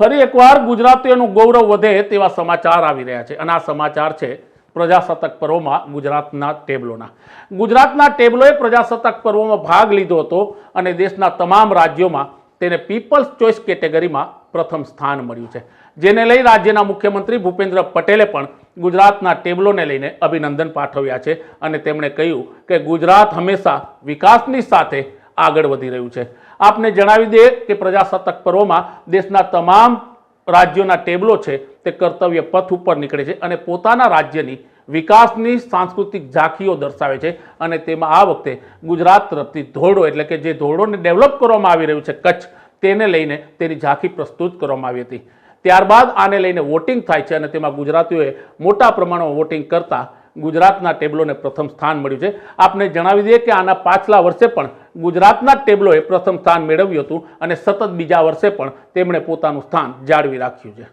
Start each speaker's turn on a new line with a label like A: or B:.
A: ફરી એકવાર ગુજરાતીઓનું ગૌરવ વધે તેવા સમાચાર આવી રહ્યા છે. અને આ સમાચાર છે પ્રજાસત્તાક પર્વમાં ગુજરાતના ટેબલોના. ગુજરાતના ટેબલોએ પ્રજાસત્તાક પર્વમાં ભાગ લીધો હતો અને દેશના તમામ રાજ્યોમાં તેને પીપલ્સ ચોઇસ કેટેગરીમાં પ્રથમ સ્થાન મળ્યું છે. જેને લઈ રાજ્યના મુખ્યમંત્રી ભૂપેન્દ્ર પટેલે પણ ગુજરાતના ટેબલોને લઈને અભિનંદન પાઠવ્યા છે. અને તેમણે કહ્યું કે ગુજરાત હંમેશા વિકાસની સાથે આગળ વધી રહ્યું છે. આપને જણાવી દઈએ કે પ્રજાસત્તાક પર્વમાં દેશના તમામ રાજ્યોના ટેબલો છે તે કર્તવ્ય પથ ઉપર નીકળે છે અને પોતાના રાજ્યની વિકાસની સાંસ્કૃતિક ઝાંખીઓ દર્શાવે છે અને તેમાં આ વખતે ગુજરાત તરફથી ધોરડો એટલે કે જે ધોરડોને ડેવલપ કરવામાં આવી રહ્યું છે કચ્છ, તેને લઈને તેની ઝાંખી પ્રસ્તુત કરવામાં આવી હતી. ત્યારબાદ આને લઈને વોટિંગ થાય છે અને તેમાં ગુજરાતીઓએ મોટા પ્રમાણમાં વોટિંગ કરતા ગુજરાતના ટેબલોને પ્રથમ સ્થાન મળ્યું છે. આપને જણાવી દઈએ કે આના પાછલા વર્ષે પણ ગુજરાતના ટેબલોએ પ્રથમ સ્થાન મેળવ્યું હતું અને સતત બીજા વર્ષે પણ તેમણે પોતાનું સ્થાન જાળવી રાખ્યું છે.